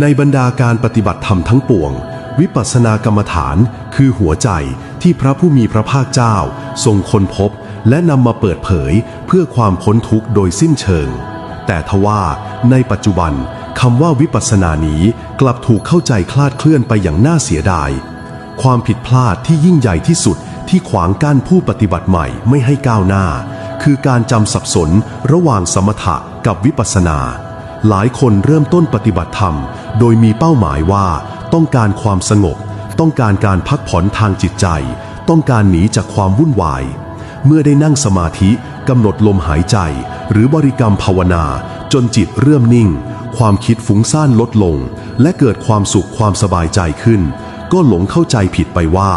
ในบรรดาการปฏิบัติธรรมทั้งปวง วิปัสสนากรรมฐานคือหัวใจที่พระผู้มีพระภาคเจ้า ทรงค้นพบ และนำมาเปิดเผยเพื่อความพ้นทุกข์โดยสิ้นเชิง แต่ทว่าในปัจจุบันคำว่าวิปัสสนานี้กลับถูกเข้าใจคลาดเคลื่อนไปอย่างน่าเสียดาย ความผิดพลาดที่ยิ่งใหญ่ที่สุดที่ขวางกั้นผู้ปฏิบัติใหม่ไม่ให้ก้าวหน้า คือการจำสับสนระหว่างสมถะกับวิปัสสนา หลายคนเริ่มต้นปฏิบัติธรรม โดยมีเป้าหมายว่าต้องการความสงบ ต้องการการพักผ่อนทางจิตใจ ต้องการหนีจากความวุ่นวาย เมื่อได้นั่งสมาธิกำหนดลมหายใจ หรือบริกรรมภาวนา จนจิตเริ่มนิ่ง ความคิดฟุ้งซ่านลดลง และเกิดความสุขความสบายใจขึ้น ก็หลงเข้าใจผิดไปว่า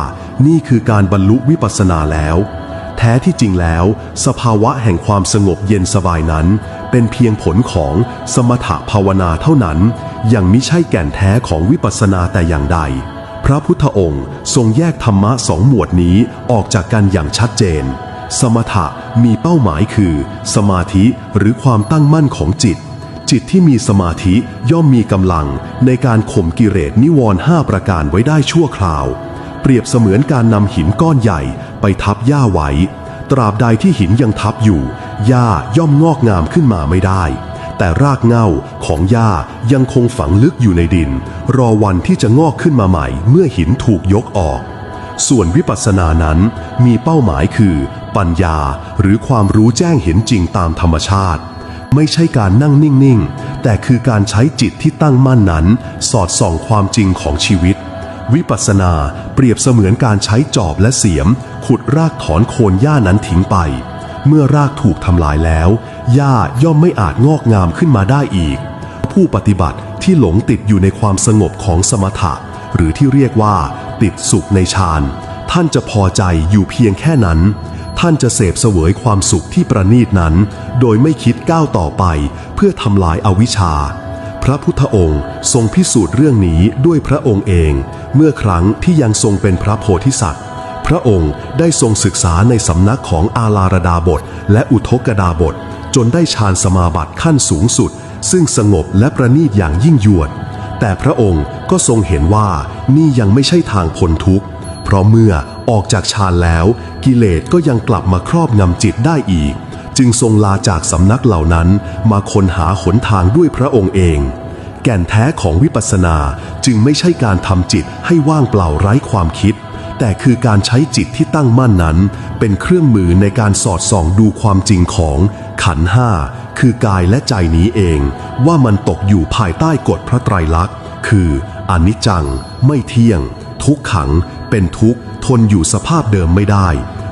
นี่คือการบรรลุวิปัสสนาแล้ว แท้ที่จริงแล้ว สภาวะแห่งความสงบเย็นสบายนั้น เป็นเพียงผลของสมถภาวนาเท่านั้น ยังมิใช่แก่นแท้ของวิปัสสนาแต่อย่างใด พระพุทธองค์ทรงแยกธรรมะสองหมวดนี้ออกจากกันอย่างชัดเจน สมถะมีเป้าหมายคือ สมาธิหรือความตั้งมั่นของจิต จิตที่มีสมาธิย่อมมีกำลังในการข่มกิเลสนิวรณ์ห้าประการไว้ได้ชั่วคราวเปรียบเสมือนการนำหินก้อนใหญ่ ทับหญ้าไว้ ตราบใดที่หินยังทับอยู่ หญ้าย่อมงอกงามขึ้นมาไม่ได้ แต่รากเง้าของหญ้ายังคงฝังลึกอยู่ในดิน รอวันที่จะงอกขึ้นมาใหม่ เมื่อหินถูกยกออก ส่วนวิปัสสนานั้นมีเป้าหมายคือ ปัญญาหรือความรู้แจ้งเห็นจริงตามธรรมชาติ ไม่ใช่การนั่งนิ่งๆ แต่คือการใช้จิตที่ตั้งมั่นนั้น สอดส่องความจริงของชีวิตวิปัสสนาเปรียบเสมือนการใช้จอบและเสียมขุดรากถอนโคนหญ้านั้นทิ้งไป เมื่อรากถูกทำลายแล้ว หญ้าย่อมไม่อาจงอกงามขึ้นมาได้อีก ผู้ปฏิบัติที่หลงติดอยู่ในความสงบของสมถะ หรือที่เรียกว่า ติดสุขในฌาน ท่านจะพอใจอยู่เพียงแค่นั้น ท่านจะเสพเสวยความสุขที่ประณีตนั้น โดยไม่คิดก้าวต่อไป เพื่อทำลายอาวิชชาพระพุทธองค์ทรงพิสูจน์เรื่องนี้ด้วยพระองค์เอง เมื่อครั้งที่ยังทรงเป็นพระโพธิสัตว์ พระองค์ได้ทรงศึกษาในสำนักของอาลาระดาบท และอุทกดาบท จนได้ฌานสมาบัติขั้นสูงสุด ซึ่งสงบและประณีตอย่างยิ่งยวด แต่พระองค์ก็ทรงเห็นว่านี่ยังไม่ใช่ทางพ้นทุกข์ เพราะเมื่อออกจากฌานแล้ว กิเลสก็ยังกลับมาครอบงำจิตได้อีก จึงทรงลาจากสำนักเหล่านั้นมาค้นหาหนทางด้วยพระองค์เองแก่นแท้ของวิปัสสนาจึงไม่ใช่การทำจิตให้ว่างเปล่าไร้ความคิด แต่คือการใช้จิตที่ตั้งมั่นนั้น เป็นเครื่องมือในการสอดส่องดูความจริงของขันห้าคือกายและใจนี้เอง ว่ามันตกอยู่ภายใต้กฎพระไตรลักษณ์ คืออนิจจัง ไม่เที่ยง ทุกขัง เป็นทุกข์ ทนอยู่สภาพเดิมไม่ได้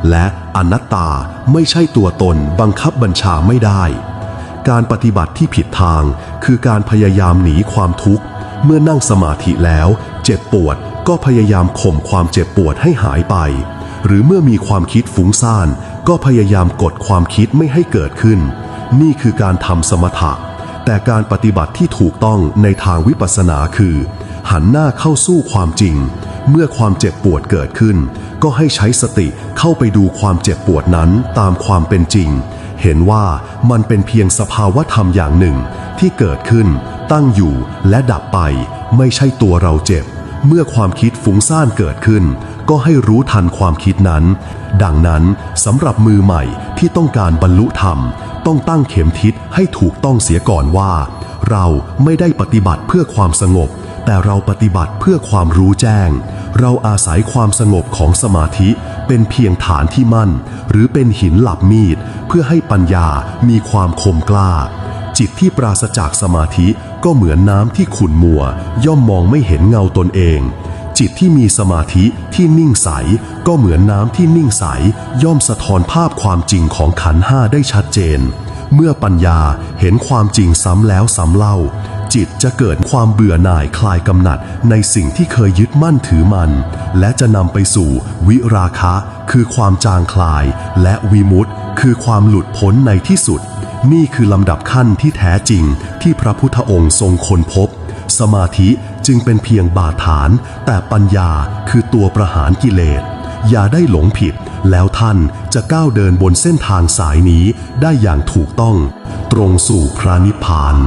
และอนัตตาไม่ใช่ตัวตนบังคับบัญชาไม่ได้ การปฏิบัติที่ผิดทาง คือการพยายามหนีความทุกข์ เมื่อนั่งสมาธิแล้ว เจ็บปวด ก็พยายามข่มความเจ็บปวดให้หายไป หรือเมื่อมีความคิดฟุ้งซ่าน ก็พยายามกดความคิดไม่ให้เกิดขึ้น นี่คือการทำสมถะ แต่การปฏิบัติที่ถูกต้องในทางวิปัสสนาคือ หันหน้าเข้าสู้ความจริง เมื่อความเจ็บปวดเกิดขึ้น ก็ให้ใช้สติเข้าไปดูความเจ็บปวดนั้นตามความเป็นจริง เห็นว่ามันเป็นเพียงสภาวะธรรมอย่างหนึ่ง ที่เกิดขึ้น ตั้งอยู่และดับไป ไม่ใช่ตัวเราเจ็บ เมื่อความคิดฟุ้งซ่านเกิดขึ้น ก็ให้รู้ทันความคิดนั้น ดังนั้นสำหรับมือใหม่ที่ต้องการบรรลุธรรม ต้องตั้งเข็มทิศให้ถูกต้องเสียก่อนว่า เราไม่ได้ปฏิบัติเพื่อความสงบ แต่เราปฏิบัติเพื่อความรู้แจ้ง เราอาศัยความสงบของสมาธิเป็นเพียงฐานที่มั่น หรือเป็นหินหลับมีด เพื่อให้ปัญญามีความคมกล้า จิตที่ปราศจากสมาธิก็เหมือนน้ำที่ขุ่นมัว ย่อมมองไม่เห็นเงาตนเอง จิตที่มีสมาธิที่นิ่งใส ก็เหมือนน้ำที่นิ่งใส ย่อมสะท้อนภาพความจริงของขันห้าได้ชัดเจน เมื่อปัญญาเห็นความจริงซ้ำแล้วซ้ำเล่า จิตจะเกิดความเบื่อหน่ายคลายกำหนัดในสิ่งที่เคยยึดมั่นถือมัน และจะนำไปสู่วิราคะ คือความจางคลาย และวิมุตติคือความหลุดพ้นในที่สุด นี่คือลำดับขั้นที่แท้จริงที่พระพุทธองค์ทรงค้นพบ สมาธิจึงเป็นเพียงบาฐาน แต่ปัญญาคือตัวประหารกิเลส อย่าได้หลงผิด แล้วท่านจะก้าวเดินบนเส้นทางสายนี้ได้อย่างถูกต้อง ตรงสู่พระนิพพาน